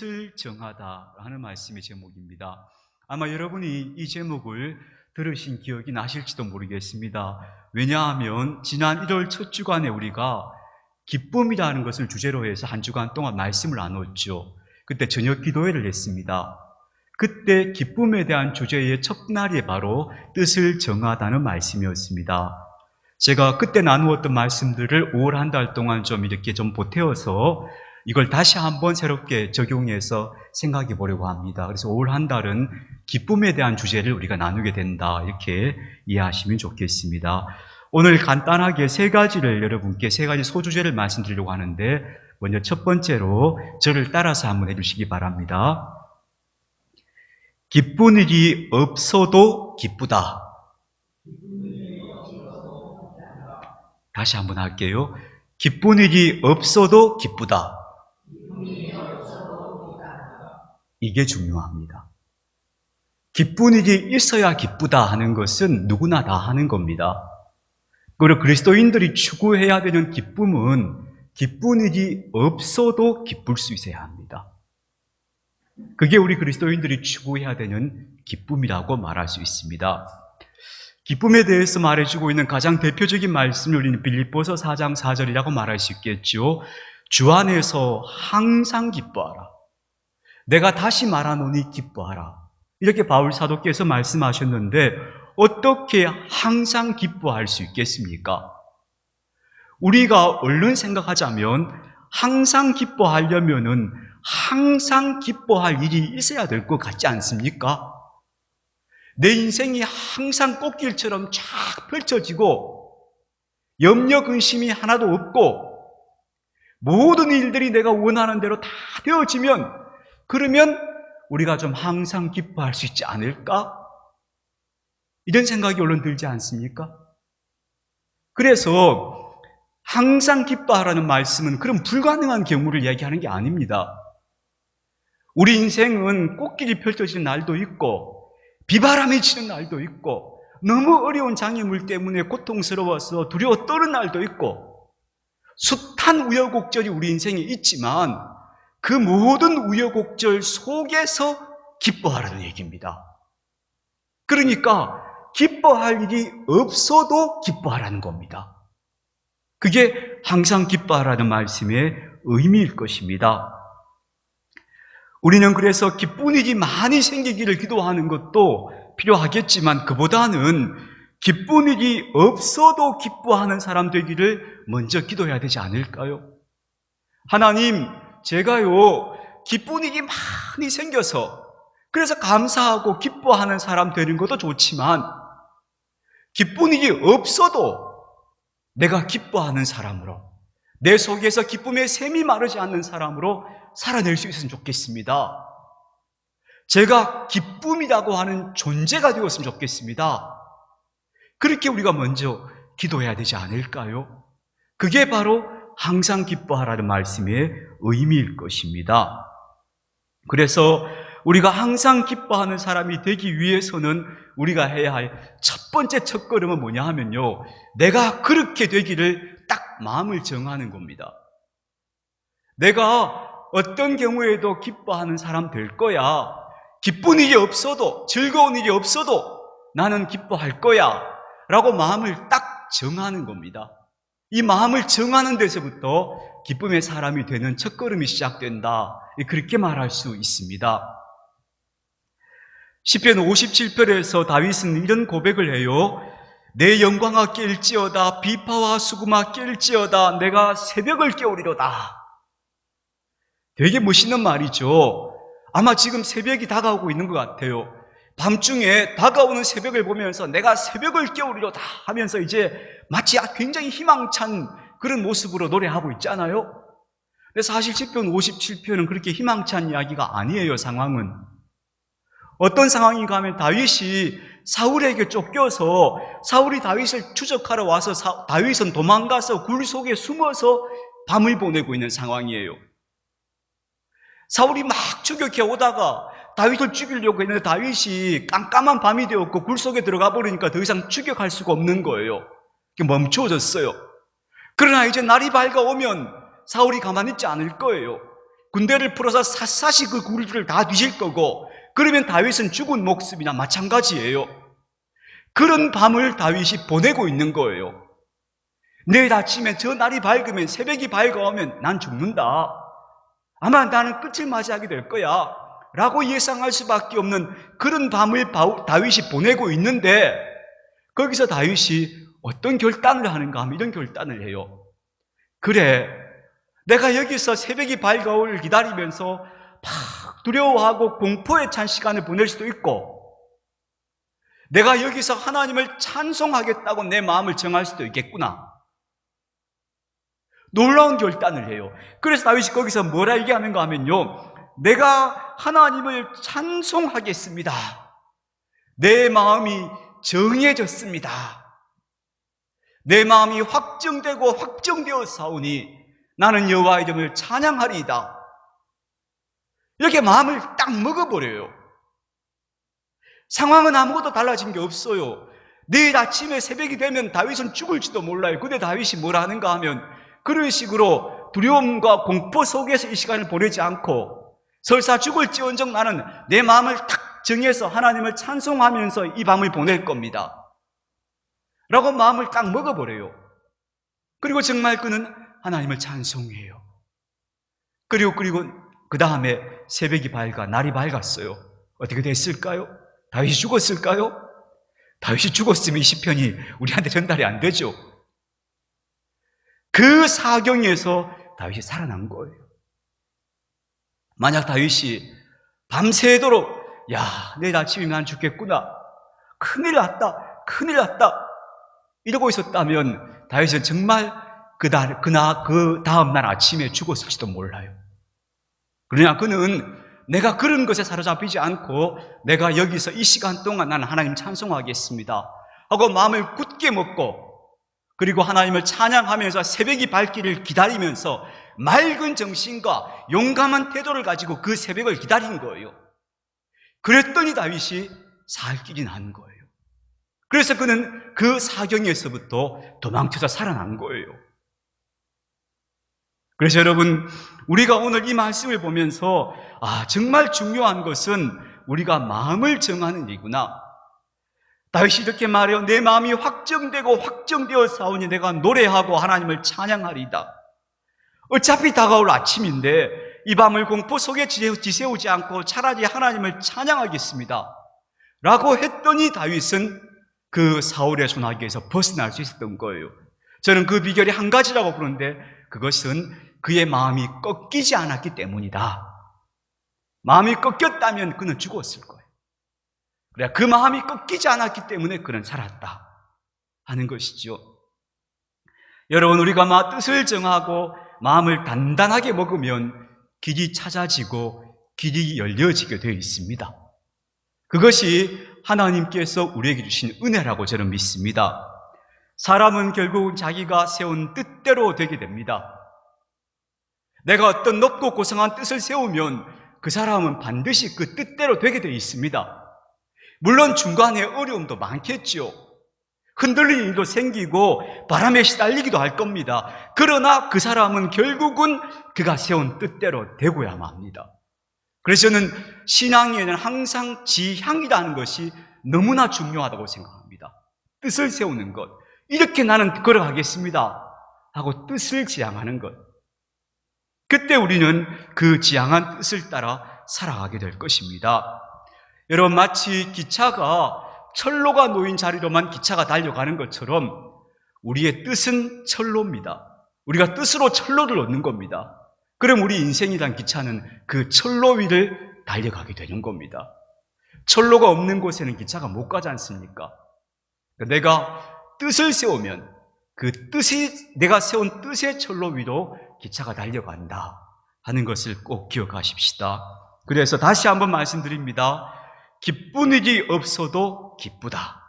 뜻을 정하다 하는 말씀의 제목입니다. 아마 여러분이 이 제목을 들으신 기억이 나실지도 모르겠습니다. 왜냐하면 지난 1월 첫 주간에 우리가 기쁨이라는 것을 주제로 해서 한 주간 동안 말씀을 나눴죠. 그때 저녁 기도회를 했습니다. 그때 기쁨에 대한 주제의 첫날이 바로 뜻을 정하다는 말씀이었습니다. 제가 그때 나누었던 말씀들을 5월 한 달 동안 좀 이렇게 좀 보태어서 이걸 다시 한번 새롭게 적용해서 생각해 보려고 합니다. 그래서 5월 한 달은 기쁨에 대한 주제를 우리가 나누게 된다. 이렇게 이해하시면 좋겠습니다. 오늘 간단하게 세 가지를 여러분께 세 가지 소주제를 말씀드리려고 하는데 먼저 첫 번째로 저를 따라서 한번 해주시기 바랍니다. 기쁜 일이 없어도 기쁘다. 다시 한번 할게요. 기쁜 일이 없어도 기쁘다. 이게 중요합니다. 기쁜 일이 있어야 기쁘다 하는 것은 누구나 다 하는 겁니다. 그리고 그리스도인들이 추구해야 되는 기쁨은 기쁜 일이 없어도 기쁠 수 있어야 합니다. 그게 우리 그리스도인들이 추구해야 되는 기쁨이라고 말할 수 있습니다. 기쁨에 대해서 말해주고 있는 가장 대표적인 말씀을 우리는 빌립보서 4장 4절이라고 말할 수 있겠죠. 주 안에서 항상 기뻐하라. 내가 다시 말하노니 기뻐하라. 이렇게 바울 사도께서 말씀하셨는데 어떻게 항상 기뻐할 수 있겠습니까? 우리가 얼른 생각하자면 항상 기뻐하려면은 항상 기뻐할 일이 있어야 될 것 같지 않습니까? 내 인생이 항상 꽃길처럼 쫙 펼쳐지고 염려 근심이 하나도 없고 모든 일들이 내가 원하는 대로 다 되어지면 그러면 우리가 좀 항상 기뻐할 수 있지 않을까? 이런 생각이 얼른 들지 않습니까? 그래서 항상 기뻐하라는 말씀은 그런 불가능한 경우를 얘기하는 게 아닙니다. 우리 인생은 꽃길이 펼쳐지는 날도 있고 비바람이 치는 날도 있고 너무 어려운 장애물 때문에 고통스러워서 두려워 떠는 날도 있고 숱한 우여곡절이 우리 인생에 있지만 그 모든 우여곡절 속에서 기뻐하라는 얘기입니다. 그러니까 기뻐할 일이 없어도 기뻐하라는 겁니다. 그게 항상 기뻐하라는 말씀의 의미일 것입니다. 우리는 그래서 기쁜 일이 많이 생기기를 기도하는 것도 필요하겠지만 그보다는 기쁜 일이 없어도 기뻐하는 사람 되기를 먼저 기도해야 되지 않을까요? 하나님, 제가요, 기쁜 일이 많이 생겨서 그래서 감사하고 기뻐하는 사람 되는 것도 좋지만 기쁜 일이 없어도 내가 기뻐하는 사람으로 내 속에서 기쁨의 샘이 마르지 않는 사람으로 살아낼 수 있으면 좋겠습니다. 제가 기쁨이라고 하는 존재가 되었으면 좋겠습니다. 그렇게 우리가 먼저 기도해야 되지 않을까요? 그게 바로 항상 기뻐하라는 말씀의 의미일 것입니다. 그래서 우리가 항상 기뻐하는 사람이 되기 위해서는 우리가 해야 할 첫 번째 첫걸음은 뭐냐 하면요. 내가 그렇게 되기를 딱 마음을 정하는 겁니다. 내가 어떤 경우에도 기뻐하는 사람 될 거야. 기쁜 일이 없어도, 즐거운 일이 없어도 나는 기뻐할 거야. 라고 마음을 딱 정하는 겁니다. 이 마음을 정하는 데서부터 기쁨의 사람이 되는 첫걸음이 시작된다. 그렇게 말할 수 있습니다. 10편 57편에서 다윗은 이런 고백을 해요. 내 영광아 깰지어다 비파와 수금아 깰지어다 내가 새벽을 깨우리로다. 되게 멋있는 말이죠. 아마 지금 새벽이 다가오고 있는 것 같아요. 밤중에 다가오는 새벽을 보면서 내가 새벽을 깨우리로다 하면서 이제 마치 굉장히 희망찬 그런 모습으로 노래하고 있잖아요. 근데 사실 10편 57편은 그렇게 희망찬 이야기가 아니에요, 상황은. 어떤 상황인가 하면 다윗이 사울에게 쫓겨서 사울이 다윗을 추적하러 와서 사, 다윗은 도망가서 굴 속에 숨어서 밤을 보내고 있는 상황이에요. 사울이 막 추격해 오다가 다윗을 죽이려고 했는데 다윗이 깜깜한 밤이 되었고 굴 속에 들어가 버리니까 더 이상 추격할 수가 없는 거예요. 멈춰졌어요. 그러나 이제 날이 밝아오면 사울이 가만히 있지 않을 거예요. 군대를 풀어서 샅샅이 그 굴들을 다 뒤질 거고 그러면 다윗은 죽은 목숨이나 마찬가지예요. 그런 밤을 다윗이 보내고 있는 거예요. 내일 아침에 저 날이 밝으면 새벽이 밝아오면 난 죽는다. 아마 나는 끝을 맞이하게 될 거야. 라고 예상할 수밖에 없는 그런 밤을 다윗이 보내고 있는데 거기서 다윗이 어떤 결단을 하는가 하면 이런 결단을 해요. 그래, 내가 여기서 새벽이 밝아올 기다리면서 막 두려워하고 공포에 찬 시간을 보낼 수도 있고 내가 여기서 하나님을 찬송하겠다고 내 마음을 정할 수도 있겠구나. 놀라운 결단을 해요. 그래서 다윗이 거기서 뭐라 얘기하는가 하면요. 내가 하나님을 찬송하겠습니다. 내 마음이 정해졌습니다. 내 마음이 확정되고 확정되어 사오니 나는 여호와의 이름을 찬양하리이다. 이렇게 마음을 딱 먹어버려요. 상황은 아무것도 달라진 게 없어요. 내일 아침에 새벽이 되면 다윗은 죽을지도 몰라요. 근데 다윗이 뭘 하는가 하면 그런 식으로 두려움과 공포 속에서 이 시간을 보내지 않고 설사 죽을지언정 나는 내 마음을 탁 정해서 하나님을 찬송하면서 이 밤을 보낼 겁니다. 라고 마음을 딱 먹어버려요. 그리고 정말 그는 하나님을 찬송해요. 그리고 그리고 그 다음에 새벽이 밝아 날이 밝았어요. 어떻게 됐을까요? 다윗이 죽었을까요? 다윗이 죽었으면 이 시편이 우리한테 전달이 안 되죠. 그 사경에서 다윗이 살아난 거예요. 만약 다윗이 밤새도록 야, 내일 아침이면 난 죽겠구나. 큰일 났다. 큰일 났다. 이러고 있었다면 다윗은 정말 그날, 그나, 그 다음 날 아침에 죽었을지도 몰라요. 그러나 그는 내가 그런 것에 사로잡히지 않고 내가 여기서 이 시간 동안 나는 하나님 찬송하겠습니다. 하고 마음을 굳게 먹고 그리고 하나님을 찬양하면서 새벽이 밝기를 기다리면서 맑은 정신과 용감한 태도를 가지고 그 새벽을 기다린 거예요. 그랬더니 다윗이 살 길이 난 거예요. 그래서 그는 그 사경에서부터 도망쳐서 살아난 거예요. 그래서 여러분, 우리가 오늘 이 말씀을 보면서, 아, 정말 중요한 것은 우리가 마음을 정하는 일이구나. 다윗이 이렇게 말해요. 내 마음이 확정되고 확정되어 싸우니 내가 노래하고 하나님을 찬양하리다. 어차피 다가올 아침인데 이 밤을 공포 속에 지새우지 않고 차라리 하나님을 찬양하겠습니다. 라고 했더니 다윗은 그 사울의 손아귀에서 벗어날 수 있었던 거예요. 저는 그 비결이 한 가지라고 부르는데 그것은 그의 마음이 꺾이지 않았기 때문이다. 마음이 꺾였다면 그는 죽었을 거예요. 그래, 그 마음이 꺾이지 않았기 때문에 그는 살았다. 하는 것이죠. 여러분, 우리가 마 뜻을 정하고 마음을 단단하게 먹으면 길이 찾아지고 길이 열려지게 되어 있습니다. 그것이 하나님께서 우리에게 주신 은혜라고 저는 믿습니다. 사람은 결국 자기가 세운 뜻대로 되게 됩니다. 내가 어떤 높고 고상한 뜻을 세우면 그 사람은 반드시 그 뜻대로 되게 되어 있습니다. 물론 중간에 어려움도 많겠죠. 흔들리는 일도 생기고 바람에 시달리기도 할 겁니다. 그러나 그 사람은 결국은 그가 세운 뜻대로 되고야만 합니다. 그래서 저는 신앙에는 항상 지향이라는 것이 너무나 중요하다고 생각합니다. 뜻을 세우는 것. 이렇게 나는 걸어가겠습니다. 하고 뜻을 지향하는 것. 그때 우리는 그 지향한 뜻을 따라 살아가게 될 것입니다. 여러분, 마치 기차가 철로가 놓인 자리로만 기차가 달려가는 것처럼 우리의 뜻은 철로입니다. 우리가 뜻으로 철로를 얻는 겁니다. 그럼 우리 인생이란 기차는 그 철로 위를 달려가게 되는 겁니다. 철로가 없는 곳에는 기차가 못 가지 않습니까? 내가 뜻을 세우면 그 뜻이, 내가 세운 뜻의 철로 위로 기차가 달려간다 하는 것을 꼭 기억하십시다. 그래서 다시 한번 말씀드립니다. 기쁜 일이 없어도 기쁘다.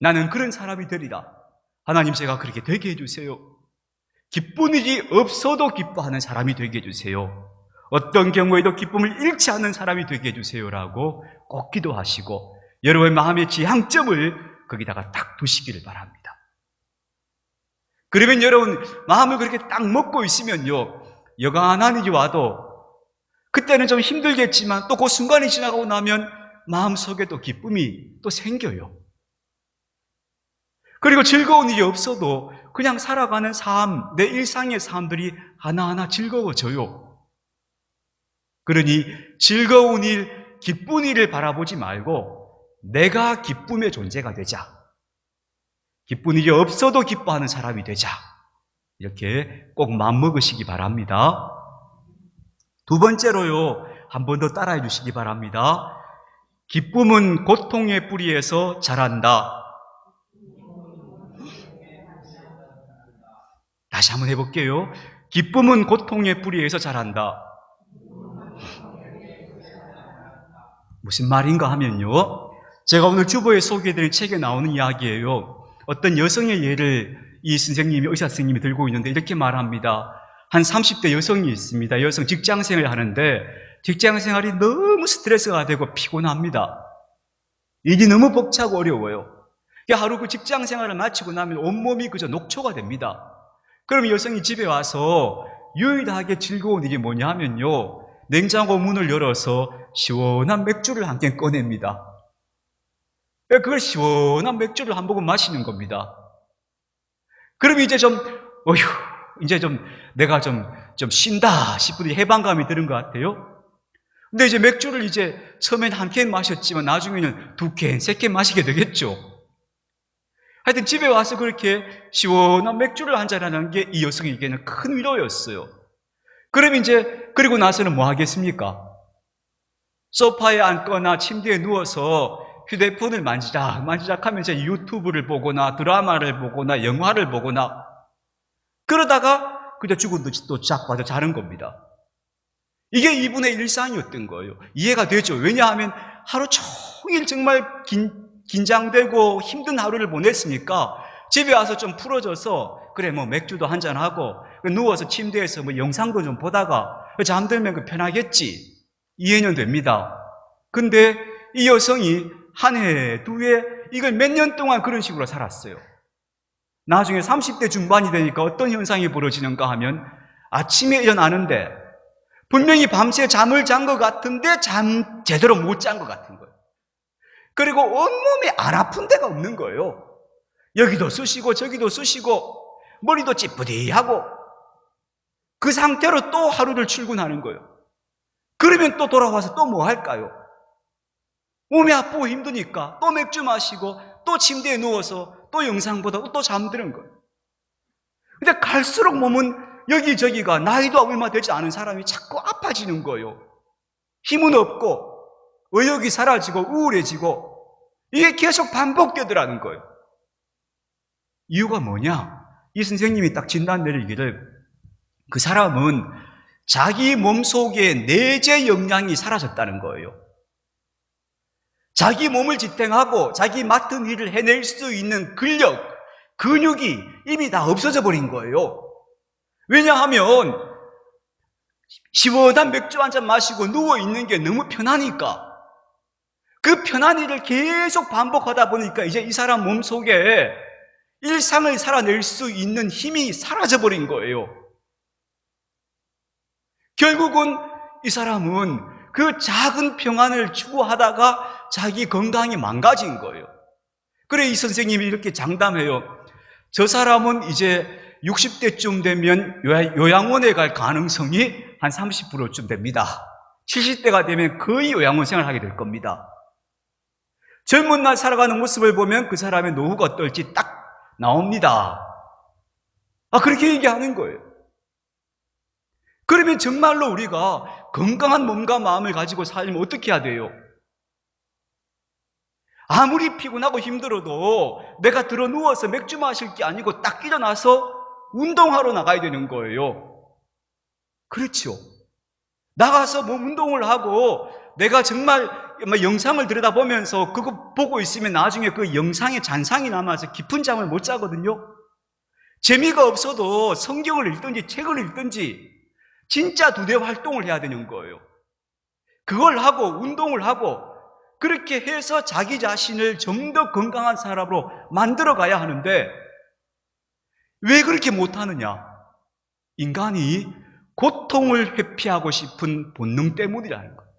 나는 그런 사람이 되리라. 하나님 제가 그렇게 되게 해주세요. 기쁜 일이 없어도 기뻐하는 사람이 되게 해주세요. 어떤 경우에도 기쁨을 잃지 않는 사람이 되게 해주세요라고 꼭 기도하시고 여러분의 마음의 지향점을 거기다가 딱 두시기를 바랍니다. 그러면 여러분 마음을 그렇게 딱 먹고 있으면요 여간한 일이 와도 그때는 좀 힘들겠지만 또 그 순간이 지나가고 나면 마음속에도 기쁨이 또 생겨요. 그리고 즐거운 일이 없어도 그냥 살아가는 삶, 내 일상의 삶들이 하나하나 즐거워져요. 그러니 즐거운 일, 기쁜 일을 바라보지 말고 내가 기쁨의 존재가 되자. 기쁜 일이 없어도 기뻐하는 사람이 되자. 이렇게 꼭 마음먹으시기 바랍니다. 두 번째로요, 한 번 더 따라해 주시기 바랍니다. 기쁨은 고통의 뿌리에서 자란다. 다시 한번 해볼게요. 기쁨은 고통의 뿌리에서 자란다. 무슨 말인가 하면요. 제가 오늘 주보에 소개해드린 책에 나오는 이야기예요. 어떤 여성의 예를 이 선생님이, 의사 선생님이 들고 있는데 이렇게 말합니다. 한 30대 여성이 있습니다. 여성 직장 생활을 하는데 직장 생활이 너무 스트레스가 되고 피곤합니다. 일이 너무 벅차고 어려워요. 하루 그 직장 생활을 마치고 나면 온몸이 그저 녹초가 됩니다. 그럼 여성이 집에 와서 유일하게 즐거운 일이 뭐냐 하면요. 냉장고 문을 열어서 시원한 맥주를 한 캔 꺼냅니다. 그걸 시원한 맥주를 한 모금 마시는 겁니다. 그럼 이제 좀, 어휴, 이제 좀 내가 좀, 좀 쉰다 싶은 해방감이 드는 것 같아요. 근데 이제 맥주를 이제 처음엔 한 캔 마셨지만 나중에는 두 캔, 세 캔 마시게 되겠죠. 하여튼 집에 와서 그렇게 시원한 맥주를 한잔하는 게 이 여성에게는 큰 위로였어요. 그럼 이제, 그리고 나서는 뭐 하겠습니까? 소파에 앉거나 침대에 누워서 휴대폰을 만지작, 만지작 하면서 유튜브를 보거나 드라마를 보거나 영화를 보거나 그러다가 그저 죽은 듯이 또쫙 빠져 자는 겁니다. 이게 이분의 일상이었던 거예요. 이해가 되죠? 왜냐하면 하루 종일 정말 긴, 긴장되고 힘든 하루를 보냈으니까 집에 와서 좀 풀어져서 그래 뭐 맥주도 한잔 하고 누워서 침대에서 뭐 영상도 좀 보다가 잠들면 그 편하겠지 이해는 됩니다. 근데 이 여성이 한 해, 두 해, 이걸 몇 년 동안 그런 식으로 살았어요. 나중에 30대 중반이 되니까 어떤 현상이 벌어지는가 하면 아침에 일어나는데 분명히 밤새 잠을 잔 것 같은데 잠 제대로 못 잔 것 같은 거예요. 그리고 온몸이 안 아픈 데가 없는 거예요. 여기도 쑤시고 저기도 쑤시고 머리도 찌뿌디하고 그 상태로 또 하루를 출근하는 거예요. 그러면 또 돌아와서 또 뭐 할까요? 몸이 아프고 힘드니까 또 맥주 마시고 또 침대에 누워서 또 영상 보다가 또 잠드는 거예요. 근데 갈수록 몸은 여기저기가 나이도 얼마 되지 않은 사람이 자꾸 아파지는 거예요. 힘은 없고 의욕이 사라지고 우울해지고 이게 계속 반복되더라는 거예요. 이유가 뭐냐? 이 선생님이 딱 진단 내리기를 그 사람은 자기 몸 속에 내재 역량이 사라졌다는 거예요. 자기 몸을 지탱하고 자기 맡은 일을 해낼 수 있는 근력, 근육이 이미 다 없어져 버린 거예요. 왜냐하면 시원한 맥주 한 잔 마시고 누워 있는 게 너무 편하니까 그 편한 일을 계속 반복하다 보니까 이제 이 사람 몸 속에 일상을 살아낼 수 있는 힘이 사라져 버린 거예요. 결국은 이 사람은 그 작은 평안을 추구하다가 자기 건강이 망가진 거예요. 그래 이 선생님이 이렇게 장담해요. 저 사람은 이제 60대쯤 되면 요양원에 갈 가능성이 한 30%쯤 됩니다. 70대가 되면 거의 요양원 생활을 하게 될 겁니다. 젊은 날 살아가는 모습을 보면 그 사람의 노후가 어떨지 딱 나옵니다. 아, 그렇게 얘기하는 거예요. 그러면 정말로 우리가 건강한 몸과 마음을 가지고 살면 어떻게 해야 돼요? 아무리 피곤하고 힘들어도 내가 들어 누워서 맥주 마실 게 아니고 딱 일어나서 운동하러 나가야 되는 거예요. 그렇죠. 나가서 뭐 운동을 하고 내가 정말 뭐 영상을 들여다보면서 그거 보고 있으면 나중에 그 영상에 잔상이 남아서 깊은 잠을 못 자거든요. 재미가 없어도 성경을 읽든지 책을 읽든지 진짜 두대 활동을 해야 되는 거예요. 그걸 하고 운동을 하고 그렇게 해서 자기 자신을 좀 더 건강한 사람으로 만들어 가야 하는데 왜 그렇게 못하느냐? 인간이 고통을 회피하고 싶은 본능 때문이라는 거예요.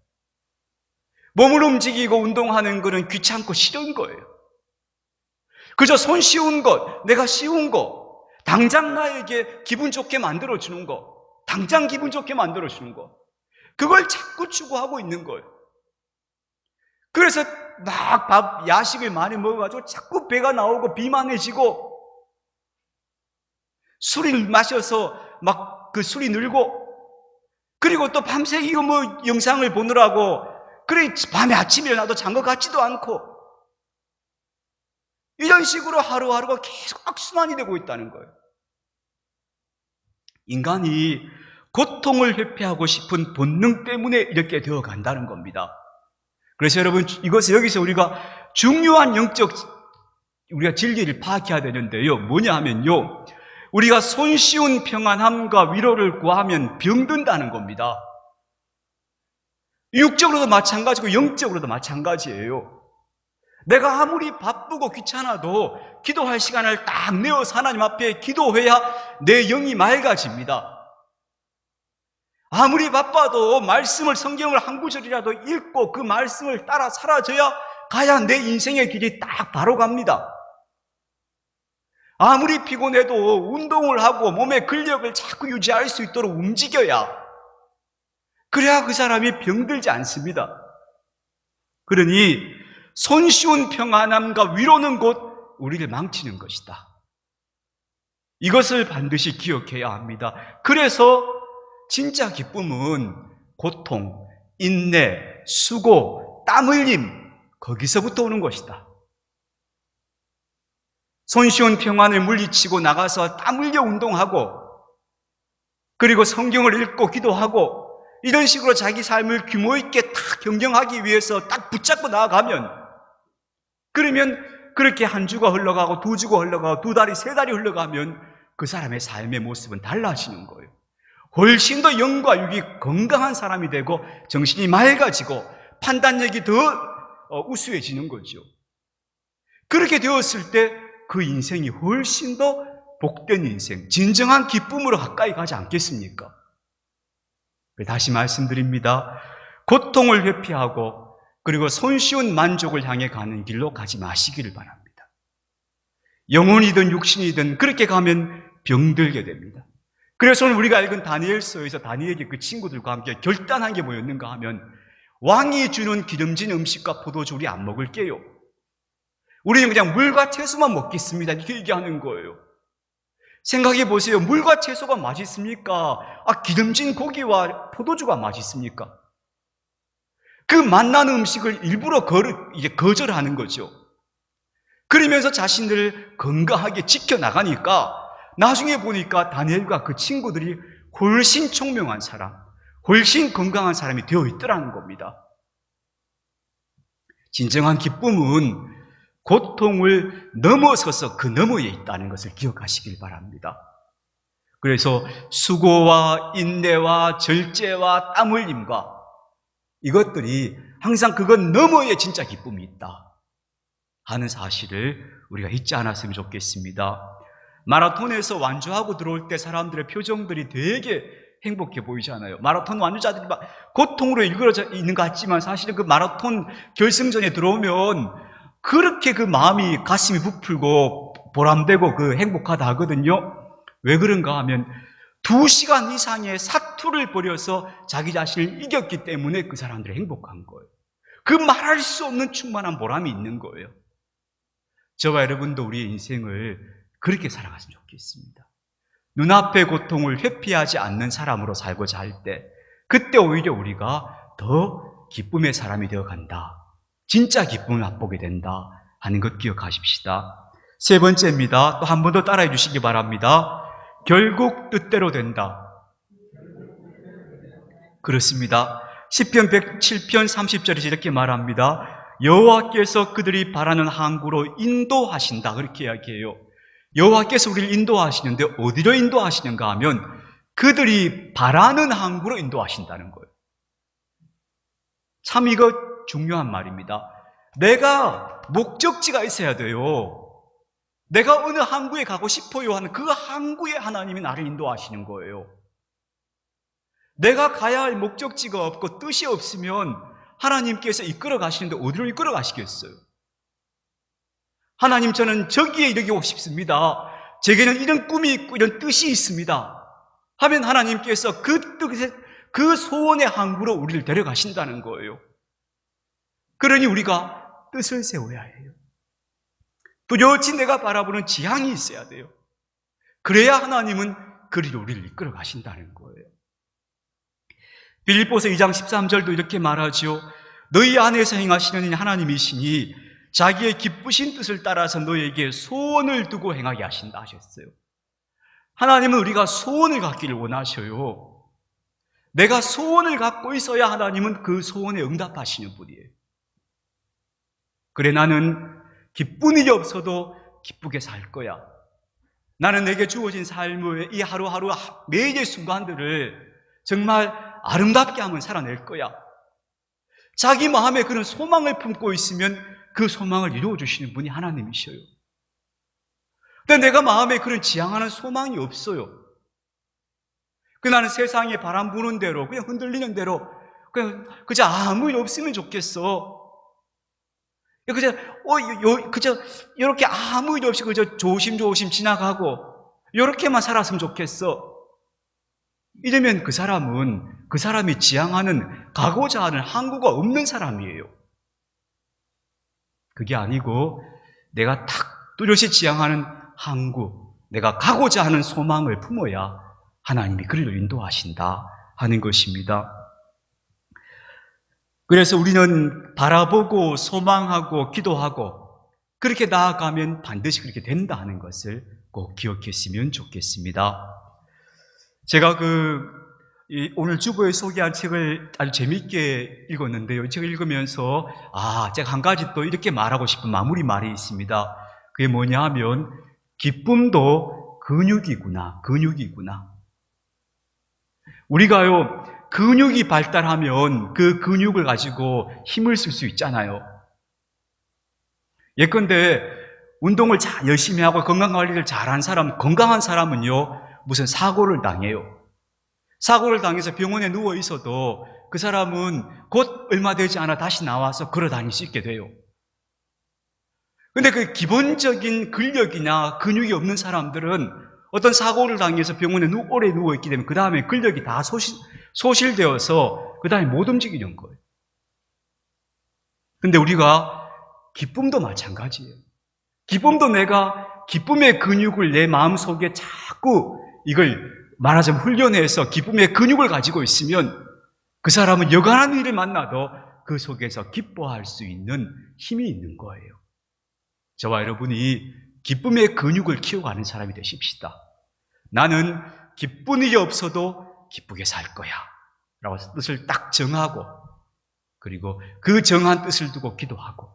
몸을 움직이고 운동하는 것은 귀찮고 싫은 거예요. 그저 손 쉬운 것, 내가 쉬운 것, 당장 나에게 기분 좋게 만들어주는 것, 당장 기분 좋게 만들어주는 것, 그걸 자꾸 추구하고 있는 거예요. 그래서 막 밥, 야식을 많이 먹어가지고 자꾸 배가 나오고 비만해지고 술을 마셔서 막 그 술이 늘고 그리고 또 밤새 이거 뭐 영상을 보느라고 그래 밤에 아침에 일어나도 잔 것 같지도 않고 이런 식으로 하루하루가 계속 악순환이 되고 있다는 거예요. 인간이 고통을 회피하고 싶은 본능 때문에 이렇게 되어 간다는 겁니다. 그래서 여러분 이것을 여기서 우리가 중요한 영적 우리가 진리를 파악해야 되는데요. 뭐냐 하면요. 우리가 손쉬운 평안함과 위로를 구하면 병든다는 겁니다. 육적으로도 마찬가지고 영적으로도 마찬가지예요. 내가 아무리 바쁘고 귀찮아도 기도할 시간을 딱 내어서 하나님 앞에 기도해야 내 영이 맑아집니다. 아무리 바빠도 말씀을 성경을 한 구절이라도 읽고 그 말씀을 따라 사라져야 가야 내 인생의 길이 딱 바로 갑니다. 아무리 피곤해도 운동을 하고 몸의 근력을 자꾸 유지할 수 있도록 움직여야 그래야 그 사람이 병들지 않습니다. 그러니 손쉬운 평안함과 위로는 곧 우리를 망치는 것이다. 이것을 반드시 기억해야 합니다. 그래서 진짜 기쁨은 고통, 인내, 수고, 땀 흘림, 거기서부터 오는 것이다. 손쉬운 평안을 물리치고 나가서 땀 흘려 운동하고, 그리고 성경을 읽고 기도하고, 이런 식으로 자기 삶을 규모 있게 딱 경영하기 위해서 딱 붙잡고 나아가면, 그러면 그렇게 한 주가 흘러가고 두 주가 흘러가고 두 달이 세 달이 흘러가면 그 사람의 삶의 모습은 달라지는 거예요. 훨씬 더 영과 육이 건강한 사람이 되고 정신이 맑아지고 판단력이 더 어, 우수해지는 거죠. 그렇게 되었을 때 그 인생이 훨씬 더 복된 인생, 진정한 기쁨으로 가까이 가지 않겠습니까? 다시 말씀드립니다. 고통을 회피하고 그리고 손쉬운 만족을 향해 가는 길로 가지 마시기를 바랍니다. 영혼이든 육신이든 그렇게 가면 병들게 됩니다. 그래서 오늘 우리가 읽은 다니엘서에서 다니엘이 그 친구들과 함께 결단한 게 뭐였는가 하면 왕이 주는 기름진 음식과 포도주 우리 안 먹을게요. 우리는 그냥 물과 채소만 먹겠습니다. 이렇게 얘기하는 거예요. 생각해 보세요. 물과 채소가 맛있습니까? 아, 기름진 고기와 포도주가 맛있습니까? 그 만나는 음식을 일부러 거, 이제 거절하는 거죠. 그러면서 자신을 건강하게 지켜나가니까 나중에 보니까 다니엘과 그 친구들이 훨씬 총명한 사람, 훨씬 건강한 사람이 되어 있더라는 겁니다. 진정한 기쁨은 고통을 넘어서서 그 너머에 있다는 것을 기억하시길 바랍니다. 그래서 수고와 인내와 절제와 땀 흘림과 이것들이 항상 그건 너머에 진짜 기쁨이 있다 하는 사실을 우리가 잊지 않았으면 좋겠습니다. 마라톤에서 완주하고 들어올 때 사람들의 표정들이 되게 행복해 보이잖아요. 마라톤 완주자들이 막 고통으로 일그러져 있는 것 같지만 사실은 그 마라톤 결승전에 들어오면 그렇게 그 마음이 가슴이 부풀고 보람되고 그 행복하다 하거든요. 왜 그런가 하면 두 시간 이상의 사투를 벌여서 자기 자신을 이겼기 때문에 그 사람들이 행복한 거예요. 그 말할 수 없는 충만한 보람이 있는 거예요. 저와 여러분도 우리의 인생을 그렇게 살아갔으면 좋겠습니다. 눈앞의 고통을 회피하지 않는 사람으로 살고자 할 때, 그때 오히려 우리가 더 기쁨의 사람이 되어 간다. 진짜 기쁨을 맛보게 된다. 하는 것 기억하십시다. 세 번째입니다. 또 한 번 더 따라해 주시기 바랍니다. 결국 뜻대로 된다. 그렇습니다. 10편 107편 30절에서 이렇게 말합니다. 여호와께서 그들이 바라는 항구로 인도하신다. 그렇게 이야기해요. 여호와께서 우리를 인도하시는데 어디로 인도하시는가 하면 그들이 바라는 항구로 인도하신다는 거예요. 참 이거 중요한 말입니다. 내가 목적지가 있어야 돼요. 내가 어느 항구에 가고 싶어요 하는 그 항구에 하나님이 나를 인도하시는 거예요. 내가 가야 할 목적지가 없고 뜻이 없으면 하나님께서 이끌어 가시는데 어디로 이끌어 가시겠어요? 하나님 저는 저기에 이르고 싶습니다. 제게는 이런 꿈이 있고 이런 뜻이 있습니다. 하면 하나님께서 그 뜻에 그 소원의 항구로 우리를 데려가신다는 거예요. 그러니 우리가 뜻을 세워야 해요. 뚜렷이 내가 바라보는 지향이 있어야 돼요. 그래야 하나님은 그리로 우리를 이끌어 가신다는 거예요. 빌립보서 2장 13절도 이렇게 말하지요. 너희 안에서 행하시는 하나님이시니 자기의 기쁘신 뜻을 따라서 너에게 소원을 두고 행하게 하신다 하셨어요. 하나님은 우리가 소원을 갖기를 원하셔요. 내가 소원을 갖고 있어야 하나님은 그 소원에 응답하시는 분이에요. 그래 나는 기쁜 일이 없어도 기쁘게 살 거야. 나는 내게 주어진 삶의 이 하루하루 매일의 순간들을 정말 아름답게 하면 살아낼 거야. 자기 마음에 그런 소망을 품고 있으면 그 소망을 이루어주시는 분이 하나님이셔요. 근데 내가 마음에 그런 지향하는 소망이 없어요. 그 나는 세상에 바람 부는 대로, 그냥 흔들리는 대로, 그냥, 그저 아무 일 없으면 좋겠어. 그저, 어, 요, 그저, 이렇게 아무 일 없이 그저 조심조심 지나가고, 이렇게만 살았으면 좋겠어. 이러면 그 사람은 그 사람이 지향하는, 가고자 하는 항구가 없는 사람이에요. 그게 아니고, 내가 탁 뚜렷이 지향하는 항구, 내가 가고자 하는 소망을 품어야 하나님이 그리로 인도하신다 하는 것입니다. 그래서 우리는 바라보고 소망하고 기도하고 그렇게 나아가면 반드시 그렇게 된다 하는 것을 꼭 기억했으면 좋겠습니다. 제가 그 오늘 주보에 소개한 책을 아주 재미있게 읽었는데요. 이 책을 읽으면서 아, 제가 한 가지 또 이렇게 말하고 싶은 마무리 말이 있습니다. 그게 뭐냐 하면 기쁨도 근육이구나. 근육이구나. 우리가요, 근육이 발달하면 그 근육을 가지고 힘을 쓸 수 있잖아요. 예컨대 운동을 잘 열심히 하고 건강 관리를 잘한 사람, 건강한 사람은요, 무슨 사고를 당해요. 사고를 당해서 병원에 누워 있어도 그 사람은 곧 얼마 되지 않아 다시 나와서 걸어 다닐 수 있게 돼요. 근데 그 기본적인 근력이나 근육이 없는 사람들은 어떤 사고를 당해서 병원에 누, 오래 누워있기 때문에 그 다음에 근력이 다 소실, 소실되어서 그 다음에 못 움직이는 거예요. 근데 우리가 기쁨도 마찬가지예요. 기쁨도 내가 기쁨의 근육을 내 마음 속에 자꾸 이걸 말하자면 훈련해서 기쁨의 근육을 가지고 있으면 그 사람은 여간한 일을 만나도 그 속에서 기뻐할 수 있는 힘이 있는 거예요. 저와 여러분이 기쁨의 근육을 키워가는 사람이 되십시다. 나는 기쁜 일이 없어도 기쁘게 살 거야. 라고 뜻을 딱 정하고, 그리고 그 정한 뜻을 두고 기도하고,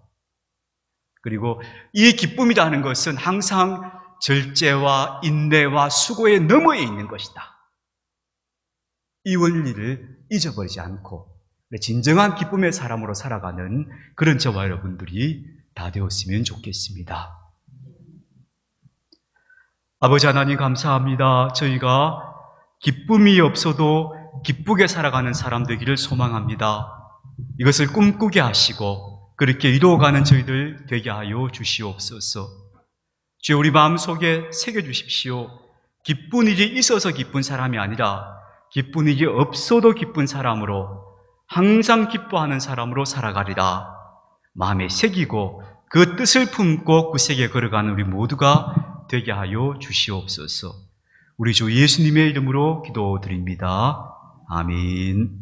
그리고 이 기쁨이라는 것은 항상 절제와 인내와 수고의 너머에 있는 것이다. 이 원리를 잊어버리지 않고 진정한 기쁨의 사람으로 살아가는 그런 저와 여러분들이 다 되었으면 좋겠습니다. 아버지 하나님 감사합니다. 저희가 기쁨이 없어도 기쁘게 살아가는 사람 되기를 소망합니다. 이것을 꿈꾸게 하시고 그렇게 이루어가는 저희들 되게 하여 주시옵소서. 주여 우리 마음속에 새겨 주십시오. 기쁜 일이 있어서 기쁜 사람이 아니라 기쁜 일이 없어도 기쁜 사람으로 항상 기뻐하는 사람으로 살아가리라. 마음에 새기고 그 뜻을 품고 그 세계 걸어가는 우리 모두가 되게 하여 주시옵소서. 우리 주 예수님의 이름으로 기도드립니다. 아멘.